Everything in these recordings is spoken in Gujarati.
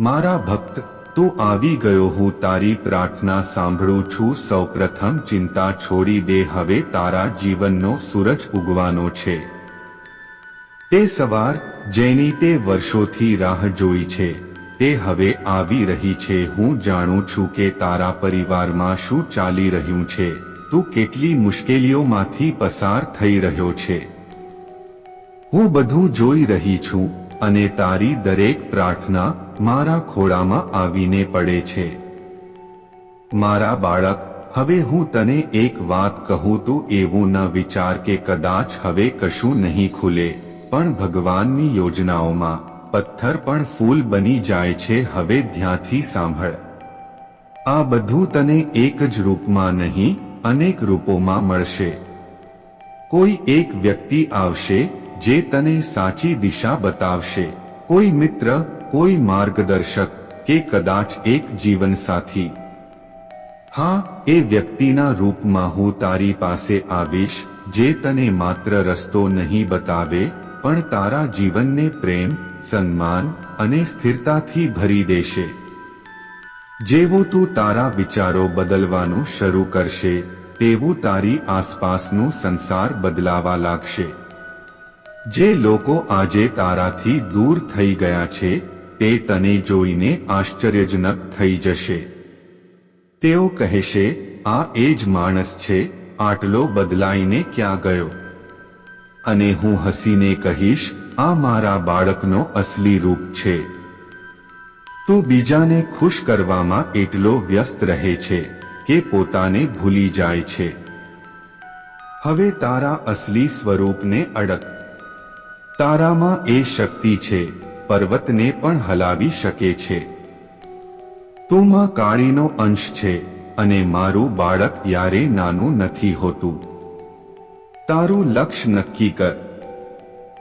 મારા ભક્ત, તું આવી ગયો હું તારી પ્રાર્થના સાંભળું છું. સૌપ્રથમ ચિંતા છોડી દે, હવે તારા જીવનનો સૂરજ ઉગવાનો છે. તે સવાર, જેની તે વર્ષોથી રાહ જોઈ છે, તે હવે આવી રહી છે. હું જાણું છું કે તારા પરિવારમાં શું ચાલી રહ્યું છે. તું કેટલી મુશ્કેલીઓમાંથી પસાર થઈ રહ્યો છે. હું બધું જોઈ રહી છું અને તારી દરેક પ્રાર્થના મારા ખોળામાં આવીને પડે છે. મારા બાળક, હવે હું તને એક વાત કહું તો એવું ન વિચાર કે કદાચ હવે કશું નહીં ખુલે. પણ ભગવાનની યોજનાઓમાં પથ્થર પણ ફૂલ બની જાય છે, હવે ધ્યાંથી સાંભળ. આ બધું તને એક જ રૂપમાં નહીં, અનેક રૂપોમાં મળશે. કોઈ એક વ્યક્તિ આવશે જે તને સાચી દિશા બતાવશે. કોઈ મિત્ર કોઈ માર્ગદર્શક કે કદાચ એક જીવનસાથી. હા, એ વ્યક્તિના રૂપમાં હું તારી પાસે આવીશ, જે તને માત્ર રસ્તો નહીં બતાવે, પણ તારા જીવનને પ્રેમ, સન્માન અને સ્થિરતાથી ભરી દેશે. જેવો તું તારા વિચારો બદલવાનું શરૂ કરશે, તેવું તારી આસપાસનું સંસાર બદલાવા લાગશે. જે લોકો આજે તારાથી દૂર થઈ ગયા છે તે તને જોઈને આશ્ચર્યજનક થઈ જશે. તેઓ કહેશે, આ એ જ માણસ છે, આટલો બદલાઈને ક્યાં ગયો? અને હું હસીને કહીશ, આ મારા બાળકનો અસલી રૂપ છે. તું બીજાને ખુશ કરવામાં એટલો વ્યસ્ત રહે છે, કે પોતાને ભૂલી જાય છે. હવે તારા અસલી સ્વરૂપને અડક તારામાં એ શક્તિ છે પર્વતને પણ હલાવી શકે છે. તું માં કાળીનો અંશ છે અને મારું બાળક યારે નાનું નથી હોતું. તારું લક્ષ્ય નક્કી કર.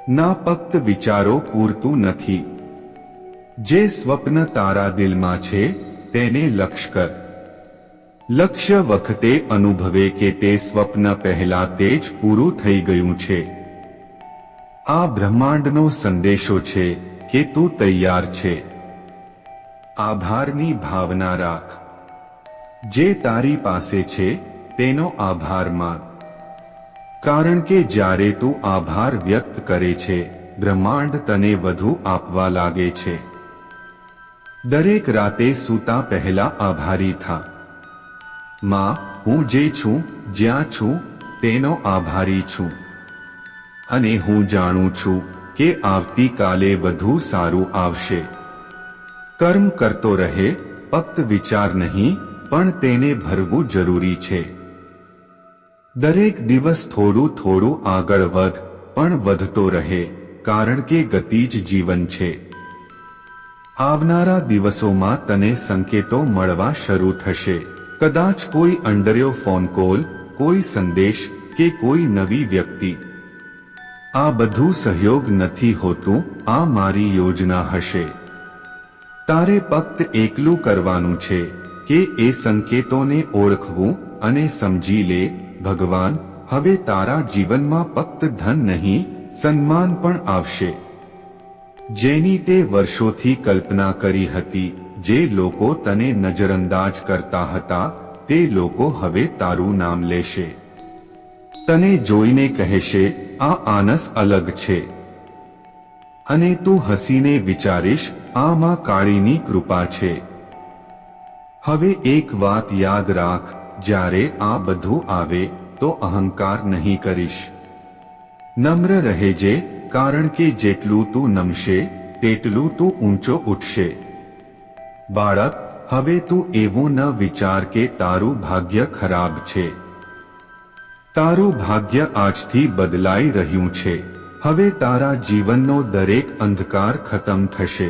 ના ફક્ત વિચારો પૂરતું નથી. જે સ્વપ્ન તારા દિલમાં છે, તેને લક્ષ્ય કર. લક્ષ્ય વખતે અનુભવે કે તે સ્વપ્ન પહેલા તે જ પૂરું થઈ ગયું છે. આ બ્રહ્માંડનો સંદેશો છે. કે તું તૈયાર છે. આભારની ભાવના રાખ. જે તારી પાસે છે, તેનો આભાર માન. કારણ કે જ્યારે તું આભાર વ્યક્ત કરે છે, બ્રહ્માંડ તને વધુ આપવા લાગે છે. દરેક રાતે સૂતા પહેલા આભારી થા. માં, હું જે છું, જ્યાં છું, તેનો આભારી છું. અને હું જાણું છું કે આવતીકાલે વધુ સારું આવશે. કર્મ કરતો રહે ફક્ત વિચાર નહીં, પણ તેને ભરવું જરૂરી છે. દરેક દિવસ થોડું થોડું આગળ વધ, પણ વધતો રહે, કારણ કે ગતિ જ જીવન છે. આવનારા દિવસોમાં તને સંકેતો મળવા શરૂ થશે. કદાચ કોઈ અંડર્યો ફોન કોલ, કોઈ સંદેશ કે કોઈ નવી વ્યક્તિ. આ બધું સહયોગ નથી હોતું, આ મારી યોજના હશે. તારે ફક્ત એકલું કરવાનું છે, કે એ સંકેતોને ઓળખવું અને સમજી લે, ભગવાન, હવે તારા જીવનમાં ફક્ત ધન નહીં, સન્માન પણ આવશે. જેની તે વર્ષોથી કલ્પના કરી હતી, જે લોકો તને નજરઅંદાજ કરતા હતા, તે લોકો હવે તારું નામ લેશે. તને જોઈને કહેશે આ આનસ અલગ છે. અને તું હસીને વિચારીશ આ માં કાળીની કૃપા છે. હવે એક વાત યાદ રાખ, જ્યારે આ બધું આવે, તો અહંકાર નહીં કરીશ. નમ્ર રહેજે, કારણ કે જેટલું તું નમશે, તેટલું તું ઊંચો ઉઠશે. બાળક, હવે તું એવો ન વિચાર કે તારું ભાગ્ય ખરાબ છે. તારું ભાગ્ય આજથી બદલાઈ રહ્યું છે. હવે તારા જીવનનો દરેક અંધકાર ખતમ થશે.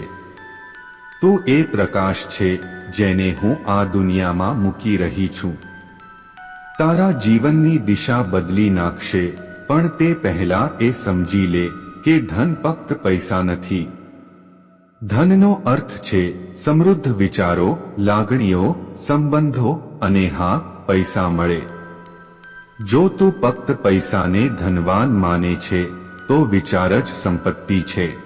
તું એ પ્રકાશ છે, જેને હું આ દુનિયામાં મૂકી રહી છું. તારા જીવનની દિશા બદલી નાખશે, પણ તે પહેલા એ સમજી લે કે ધન ફક્ત પૈસા નથી. ધનનો અર્થ છે, સમૃદ્ધ વિચારો, લાગણીઓ, સંબંધો અને હા, પૈસા મળે. જો તું ફક્ત પૈસાને ધનવાન માને છે, તો વિચાર જ સંપત્તિ છે.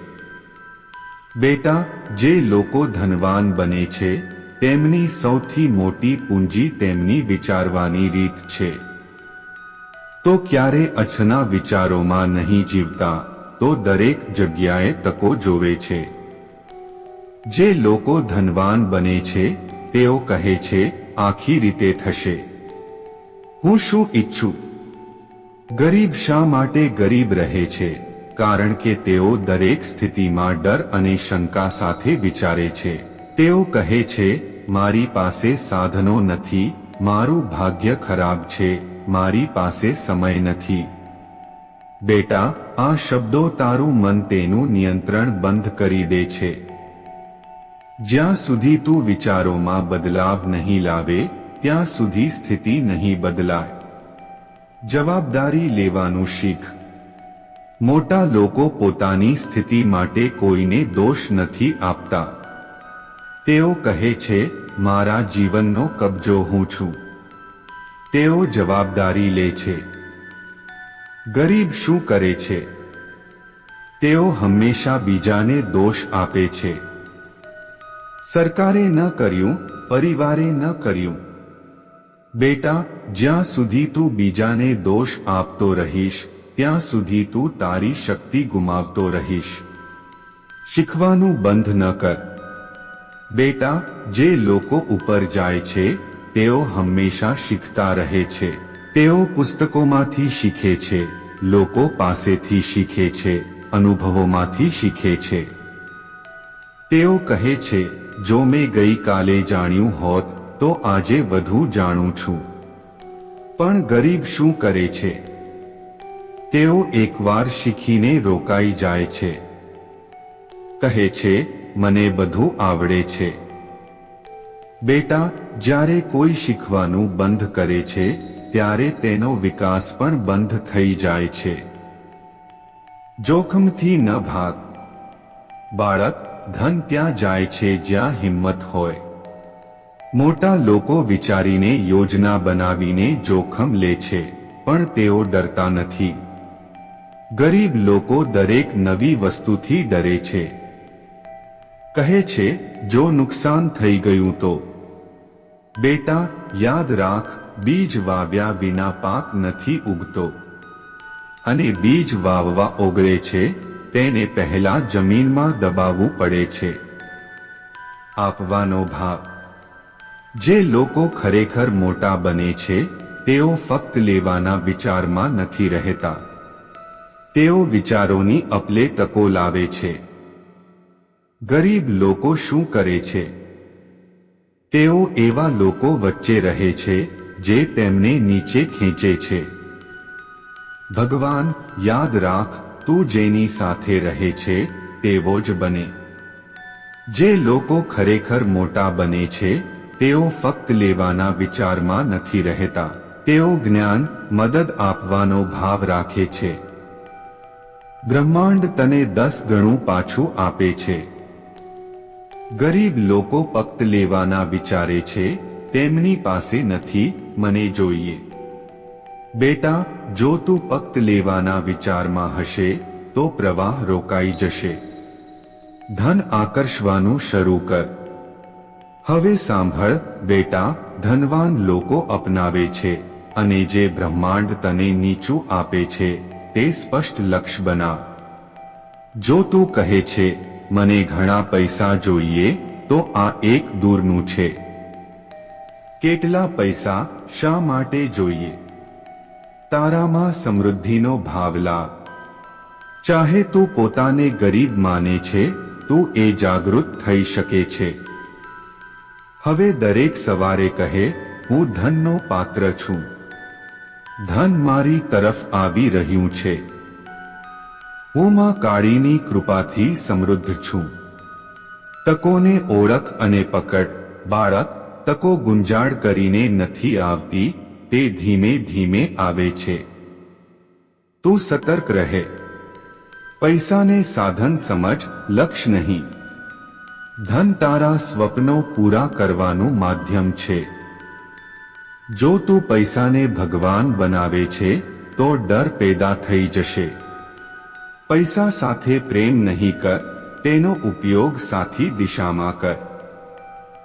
બેટા, જે લોકો ધનવાન બને છે, તેમની સૌથી મોટી પૂંજી તેમની વિચારવાની રીત છે. તો ક્યારે અછના વિચારોમાં નહીં જીવતા, તો દરેક જગ્યાએ તકો જોવે છે. જે લોકો ધનવાન બને છે, તેઓ કહે છે, આખી રીતે થશે. હું શું ઈચ્છું? ગરીબ શા માટે ગરીબ રહે છે? કારણ કે તેઓ દરેક સ્થિતિમાં ડર અને શંકા સાથે વિચારે છે. તેઓ કહે છે, મારી પાસે સાધનો નથી, મારું ભાગ્ય ખરાબ છે, મારી પાસે સમય નથી. બેટા, આ શબ્દો તારું મન તેનું નિયંત્રણ બંધ કરી દે છે. જ્યાં સુધી તું વિચારોમાં બદલાવ નહીં લાવે ત્યાં સુધી સ્થિતિ નહીં બદલાય. જવાબદારી લેવાનું શીખ. મોટા લોકો પોતાની સ્થિતિ માટે કોઈને દોષ નથી આપતા. તેઓ કહે છે, મારા જીવનનો કબજો હું છું. તેઓ જવાબદારી લે છે. ગરીબ શું કરે છે? તેઓ હંમેશા બીજાને દોષ આપે છે. સરકારે ન કર્યું, પરિવારે ન કર્યું. બેટા, જ્યાં સુધી તું બીજાને દોષ આપતો રહીશ, ત્યાં સુધી તું તારી શક્તિ ગુમાવતો રહીશ. શીખવાનું બંધ ન કર. બેટા, જે લોકો ઉપર જાય છે, તેઓ હંમેશા શીખતા રહે છે. તેઓ પુસ્તકોમાંથી શીખે છે, લોકો પાસેથી શીખે છે, અનુભવોમાંથી શીખે છે. તેઓ કહે છે, જો મેં ગઈકાલે જાણ્યું હોત તો આજે વધુ જાણું છું. પણ ગરીબ શું કરે છે? તેઓ એકવાર શીખીને રોકાઈ જાય છે. કહે છે, મને બધું આવડે છે. બેટા, જ્યારે કોઈ શીખવાનું બંધ કરે છે, ત્યારે તેનો વિકાસ પણ બંધ થઈ જાય છે. જોખમથી ન ભાગ. બાળક ધન ત્યાં જાય છે જ્યાં હિંમત હોય. મોટા લોકો વિચારીને યોજના બનાવીને જોખમ લે છે, પણ તેઓ ડરતા નથી. ગરીબ લોકો દરેક નવી વસ્તુથી ડરે છે. કહે છે, જો નુકસાન થઈ ગયું તો. બેટા, યાદ રાખ, બીજ વાવ્યા વિના પાક નથી ઉગતો. અને બીજ વાવવા ઓગળે છે, તેને પહેલા જમીનમાં દબાવવું પડે છે. આપવાનો ભાવ જે લોકો ખરેખર મોટા બને છે, તેઓ ફક્ત લેવાના વિચારમાં નથી રહેતા. તેઓ વિચારોની અપલે તકો લાવે છે. ગરીબ લોકો શું કરે છે? તેઓ એવા લોકો વચ્ચે રહે છે, જે તેમને નીચે ખેંચે છે. ભગવાન, યાદ રાખ, તું જેની સાથે રહે છે, તેવો જ બને. જે લોકો ખરેખર મોટા બને છે તેઓ ફક્ત લેવાના વિચારમાં નથી રહેતા. તેઓ જ્ઞાન, મદદ આપવાનો ભાવ રાખે છે. બ્રહ્માંડ તને દસ ગણું પાછું આપે છે. ગરીબ લોકો ફક્ત લેવાના વિચારે છે, તેમની પાસે નથી, મને જોઈએ. બેટા, જો તું ફક્ત લેવાના વિચારમાં હશે, તો પ્રવાહ રોકાઈ જશે. ધન આકર્ષવાનું શરૂ કર. હવે સાંભળ, બેટા, ધનવાન લોકો અપનાવે છે અને જે બ્રહ્માંડ તને નીચું આપે છે, તે સ્પષ્ટ લક્ષ્ય બના. જો તું કહે છે, મને ઘણા પૈસા જોઈએ, તો આ એક દૂરનું છે. કેટલા પૈસા શા માટે જોઈએ? તારામાં સમૃદ્ધિનો ભાવ લાવ ચાહે તું પોતાને ગરીબ માને છે, તું એ જાગૃત થઈ શકે છે. હવે દરેક સવારે કહે, હું ધનનો પાત્ર છું. ધન મારી તરફ આવી રહ્યું છે. હું માં કાળીની કૃપાથી સમૃદ્ધ છું. તકોને ઓળખ અને પકડ. બાળક, તકો ગુંજાળ કરીને નથી આવતી, તે ધીમે ધીમે આવે છે. તું સતર્ક રહે. પૈસાને સાધન સમજ લક્ષ્ય નહીં. ધન તારા સ્વપ્નો પૂરા કરવાનું માધ્યમ છે. જો તું પૈસાને ભગવાન બનાવે છે, તો ડર પેદા થઈ જશે. પૈસા સાથે પ્રેમ નહીં કર, તેનો ઉપયોગ સાથી દિશામાં કર.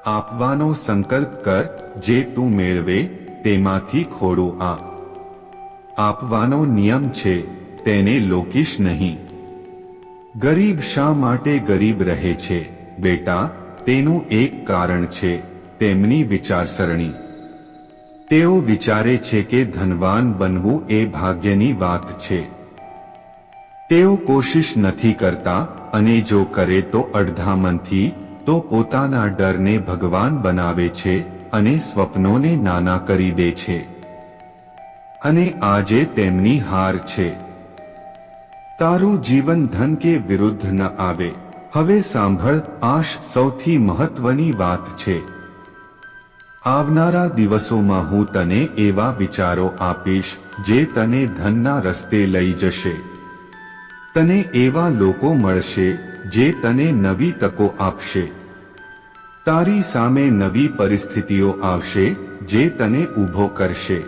આપવાનો સંકલ્પ કર, જે તું મેળવે, તેમાંથી ખોડું આપ આપવાનો નિયમ છે, તેને લોકીશ નહીં. ગરીબ શા માટે ગરીબ રહે છે? બેટા, તેનું એક કારણ છે, તેમની વિચારસરણી. તેઓ વિચારે છે કે ધનવાન બનવું એ ભાગ્યની વાત છે. તેઓ કોશિશ નથી કરતા અને જો કરે તો અડધામનથી તો પોતાના ડરને ભગવાન બનાવે છે અને સ્વપ્નોને નાના કરી દે છે. અને આજે તેમની હાર છે. તારું જીવન ધન કે વિરુદ્ધ ન આવે. હવે સાંભળ, આશ સૌથી મહત્વની વાત છે. આવનારા દિવસોમાં હું તને એવા વિચારો આપીશ, જે તને ધનના રસ્તે લઈ જશે. તને એવા લોકો મળશે, જે તને નવી તકો આપશે. તારી સામે નવી પરિસ્થિતિઓ આવશે, જે તને ઊભો કરશે.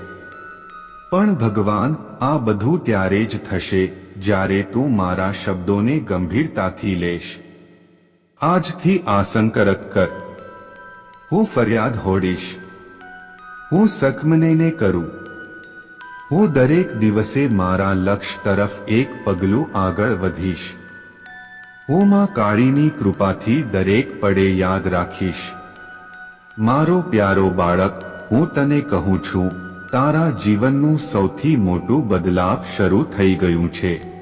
પણ ભગવાન, આ બધું ત્યારે જ થશે, જ્યારે તું મારા શબ્દોને ગંભીરતાથી લેશ. આજથી આ સંકરત કર. હું ફરિયાદ હોડીશ. હું સકમનેને કરું. હું દરેક દિવસે મારા લક્ષ્ય તરફ એક પગલું આગળ વધીશ. હું માં કાળીની કૃપાથી દરેક પડે યાદ રાખીશ. મારો પ્યારો બાળક, હું તને કહું છું, તારા જીવનનું સૌથી મોટું બદલાવ શરૂ થઈ ગયું છે.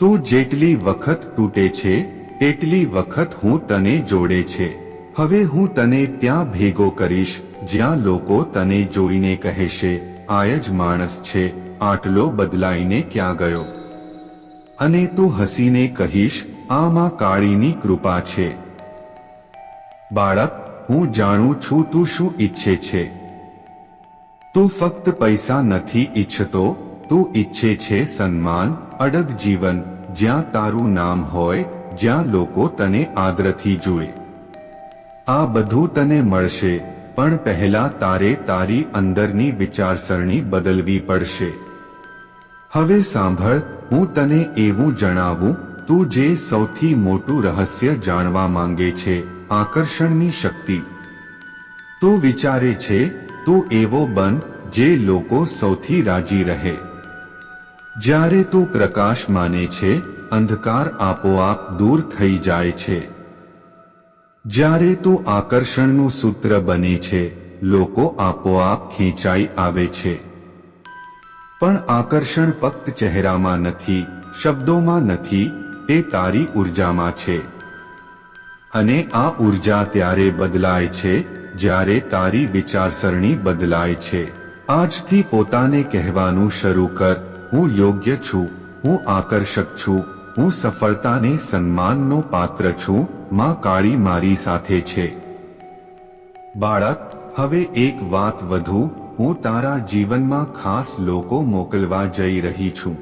તું જેટલી વખત તૂટે છે તેટલી વખત હું તને જોડે છે. હવે હું તને ત્યાં ભેગો કરીશ, જ્યાં લોકો તને જોઈને કહેશે, આય જ માણસ છે, આટલો બદલાઈને ક્યાં ગયો? અને તું હસીને કહીશ, આમાં કાળીની કૃપા છે. બાળક, હું જાણું છું તું શું ઈચ્છે છે. તું ફક્ત પૈસા નથી ઈચ્છતો, તું ઈચ્છે છે સન્માન, અડગ જીવન, જ્યાં તારું નામ હોય જ્યાં લોકો તને આદરથી જુએ. આ બધું તને મળશે, પણ પહેલા તારે તારી અંદરની વિચારસરણી બદલવી પડશે. હવે સાંભળ, હું તને એવું જણાવું, તું જે સૌથી મોટું રહસ્ય જાણવા માંગે છે, આકર્ષણની શક્તિ. તું વિચારે છે, તું એવો બન, જે લોકો સૌથી રાજી રહે. જ્યારે તું પ્રકાશ માને છે, અંધકાર આપોઆપ દૂર થઈ જાય છે. જ્યારે તો આકર્ષણનું સૂત્ર બને છે, લોકો આપોઆપ ખેંચાઈ આવે છે. પણ આકર્ષણ ફક્ત ચહેરામાં નથી, શબ્દોમાં નથી તે તારી ઉર્જામાં છે. અને આ ઊર્જા ત્યારે બદલાય છે, જ્યારે તારી વિચારસરણી બદલાય છે. આજથી પોતાને કહેવાનું શરૂ કર, હું યોગ્ય છું, હું આકર્ષક છું હું સફળતાને સન્માનનો પાત્ર છું, માં કાળી મારી સાથે છે. બાળક, હવે એક વાત વધુ, હું તારા જીવનમાં ખાસ લોકો મોકલવા જઈ રહી છું.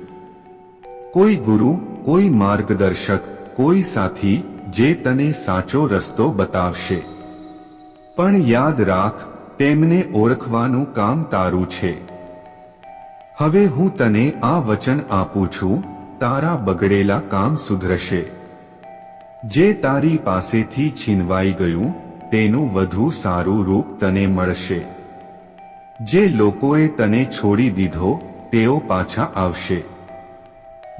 કોઈ ગુરુ, કોઈ માર્ગદર્શક, કોઈ સાથી, જે તને સાચો રસ્તો બતાવશે. પણ યાદ રાખ, તેમને ઓળખવાનું કામ તારું છે. હવે હું તને આ વચન આપું છું તારા બગડેલા કામ સુધરશે. જે તારી પાસેથી છીનવાઈ ગયું, તેનું વધુ સારું રૂપ તને મળશે. જે લોકોએ તને છોડી દીધો, તેઓ પાછા આવશે.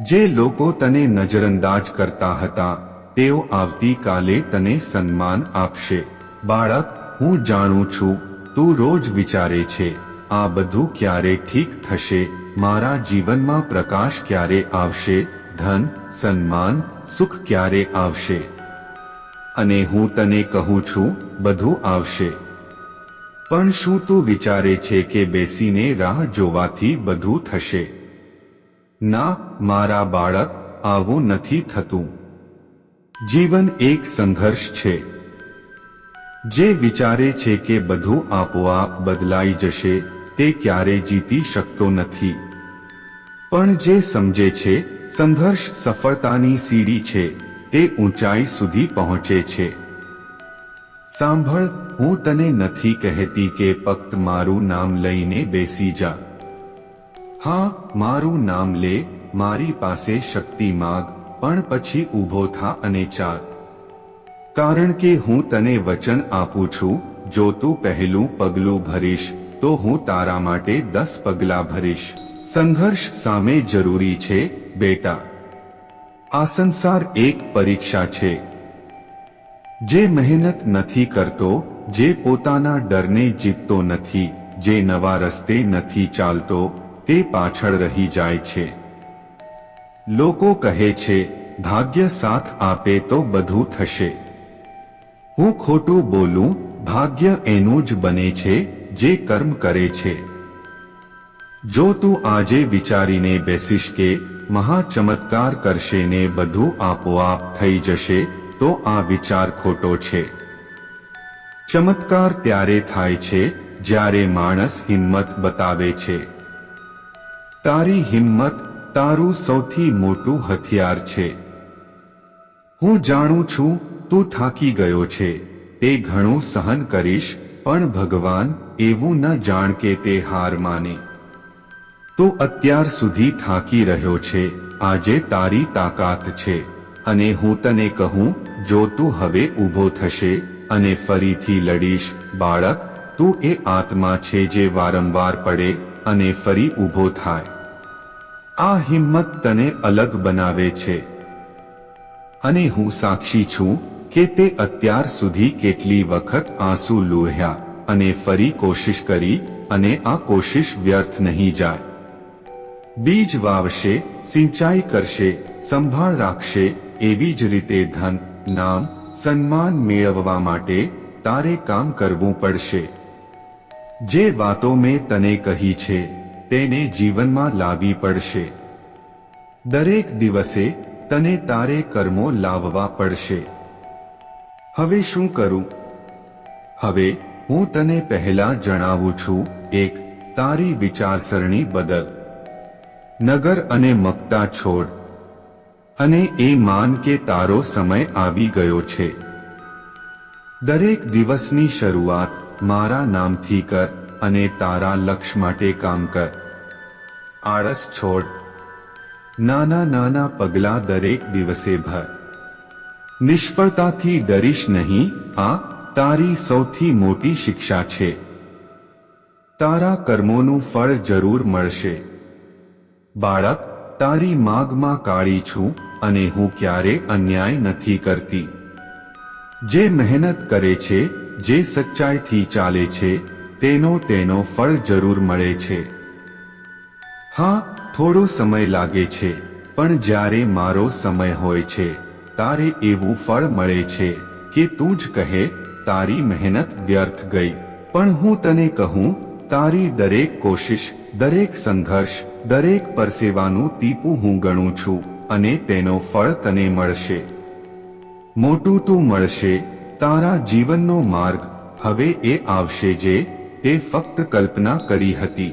જે લોકો તને નજરઅંદાજ કરતા હતા, તેઓ આવતીકાલે તને સન્માન આપશે. બાળક, હું જાણું છું, તું રોજ વિચારે છે, આ બધું ક્યારે ઠીક થશે? મારા જીવનમાં પ્રકાશ ક્યારે આવશે? ધન, સન્માન, સુખ ક્યારે આવશે? અને હું તને કહું છું, બધું આવશે. પણ શું તું વિચારે છે કે બેસીને રાહ જોવાથી બધું થશે? ના, મારા બાળક, આવું નથી થતું. જીવન એક સંઘર્ષ છે. જે વિચારે છે કે બધું આપોઆપ બદલાઈ જશે, તે ક્યારે જીતી શકતો નથી. પણ જે સમજે છે, સંઘર્ષ સફળતાની સીડી છે, તે ઊંચાઈ સુધી પહોંચે છે. સાંભળ, હું તને નથી કહેતી કે ફક્ત મારું નામ લઈને બેસી જા. હા, મારું નામ લે, મારી પાસે શક્તિ માગ, પણ પછી ઊભો થા અને ચાલ. કારણ કે હું તને વચન આપું છું, જો તું પહેલું પગલું ભરીશ, તો હું તારા માટે દસ પગલા ભરીશ. સંઘર્ષ સામે જરૂરી છે, બેટા. આ સંસાર એક પરીક્ષા છે. જે મહેનત નથી કરતો, જે પોતાના ડરને જીતતો નથી, જે નવા રસ્તે નથી ચાલતો, તે પાછળ રહી જાય છે. લોકો કહે છે, ભાગ્ય સાથ આપે તો બધું થશે. હું ખોટું બોલું, ભાગ્ય એનું જ બને છે, જે કર્મ કરે છે. જો તું આજે વિચારીને બેસીશ કે મહા ચમત્કાર કરશે ને બધું આપોઆપ થઈ જશે, તો આ વિચાર ખોટો છે. ચમત્કાર ત્યારે થાય છે, જ્યારે માણસ હિંમત બતાવે છે. તારી હિંમત તારું સૌથી મોટું હથિયાર છે. હું જાણું છું, તું થાકી ગયો છે. તે ઘણું સહન કરીશ, પણ ભગવાન એવું ન જાણ કે તે હાર માને. તો અત્યાર સુધી થાકી રહ્યો છે. આજે તારી તાકાત છે. અને હું તને કહું, જો તું હવે ઊભો થશે અને ફરીથી લડીશ, બાળક, તું એ આત્મા છે જે વારંવાર પડે અને ફરી ઊભો થાય. આ હિંમત તને અલગ બનાવે છે. અને હું સાક્ષી છું કે તે અત્યાર સુધી કેટલી વખત આંસુ લોહ્યા અને ફરી કોશિશ કરી અને આ કોશિશ વ્યર્થ નહીં જાય. બીજ વાવશે, સિંચાઈ કરશે, સંભાળ રાખશે, એવી જ રીતે ધન, નામ, સન્માન મેળવવા માટે તારે કામ કરવું પડશે. જે વાતો મેં તને કહી છે, તેને જીવનમાં લાવી પડશે. દરેક દિવસે તને તારે કર્મો લાવવા પડશે. હવે શું કરું? હવે હું તને પહેલા જણાવું છું, એક તારી વિચારસરણી બદલ. નગર અને મકતા છોડ. અને એ માન કે તારો સમય આવી ગયો છે. દરેક દિવસની શરૂઆત મારા નામથી કર અને તારા લક્ષ્ય માટે કામ કર. આળસ છોડ. નાના નાના પગલા દરેક દિવસે ભર. નિષ્ફળતાથી ડરીશ નહીં, આ તારી સૌથી મોટી શિક્ષા છે. તારા કર્મોનું ફળ જરૂર મળશે. બાળક, તારી માગમાં કાળી છું અને હું ક્યારે અન્યાય નથી કરતી. જે મહેનત કરે છે, જે સચ્ચાઈથી ચાલે છે, તેનો તેનો ફળ જરૂર મળે છે. હા, થોડો સમય લાગે છે, પણ જ્યારે મારો સમય હોય છે, તારે એવું ફળ મળે છે કે તું જ કહે, તારી મહેનત વ્યર્થ ગઈ. પણ હું તને કહું, તારી દરેક કોશિશ, દરેક સંઘર્ષ દરેક પરસેવાનું ટીપું હું ગણું છું અને તેનો ફળ તને મળશે. મોટું તું મળશે, તારા જીવનનો માર્ગ, હવે એ આવશે જે તે ફક્ત કલ્પના કરી હતી.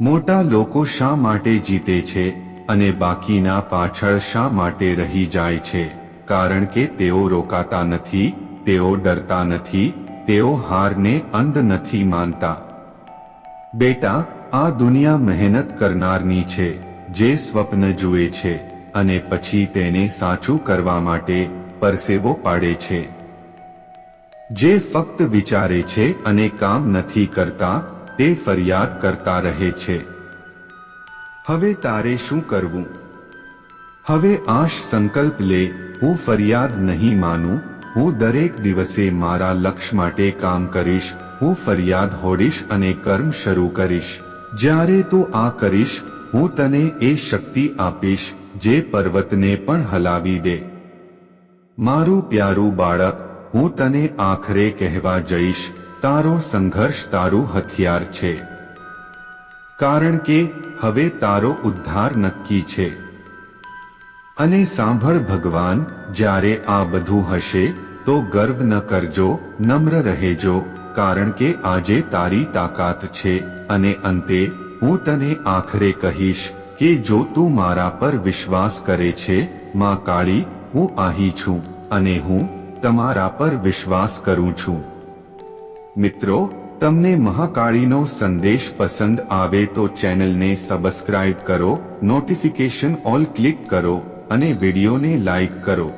મોટા લોકો શા માટે જીતે છે અને બાકીના પાછળ શા માટે રહી જાય છે? કારણ કે તેઓ રોકાતા નથી, તેઓ ડરતા નથી, તેઓ હારને અંધ નથી માનતા. બેટા આ દુનિયા મહેનત કરનારની છે, જે સ્વપ્ન જુએ છે, અને પછી તેને સાચું કરવા માટે પરસેવો પાડે છે. જે ફક્ત વિચારે છે અને કામ નથી કરતા, તે ફરિયાદ કરતા રહે છે. હવે તારે શું કરવું? હવે આશ સંકલ્પ લે, હું ફરિયાદ નહીં માનું, હું દરેક દિવસે મારા લક્ષ્ય માટે કામ કરીશ, હું ફરિયાદ હોડીશ અને કર્મ શરૂ કરીશ. જ્યારે તું આ કરીશ, હું તને એ શક્તિ આપીશ, જે પર્વતને પણ હલાવી દે. મારું પ્યારું બાળક, હું તને આખરે કહેવા જઈશ, તારો સંઘર્ષ તારું હથિયાર છે. કારણ કે, હવે તારો ઉદ્ધાર નક્કી છે. અને સાંભળ ભગવાન, જ્યારે આ બધું હશે, તો ગર્વ ન કરજો, નમ્ર રહેજો કારણ કે આજે તારી તાકાત છે અને અંતે હું તને આખરે કહીશ કે જો તું મારા પર વિશ્વાસ કરે છે, માં કાળી, હું અહીં છું અને હું તમારા પર વિશ્વાસ કરું છું. મિત્રો, તમને મહાકાળીનો સંદેશ પસંદ આવે તો ચેનલને સબસ્ક્રાઇબ કરો, નોટિફિકેશન ઓલ ક્લિક કરો અને વિડીયોને લાઈક કરો.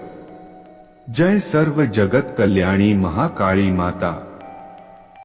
જય સર્વ જગત કલ્યાણી મહાકાળી માતા.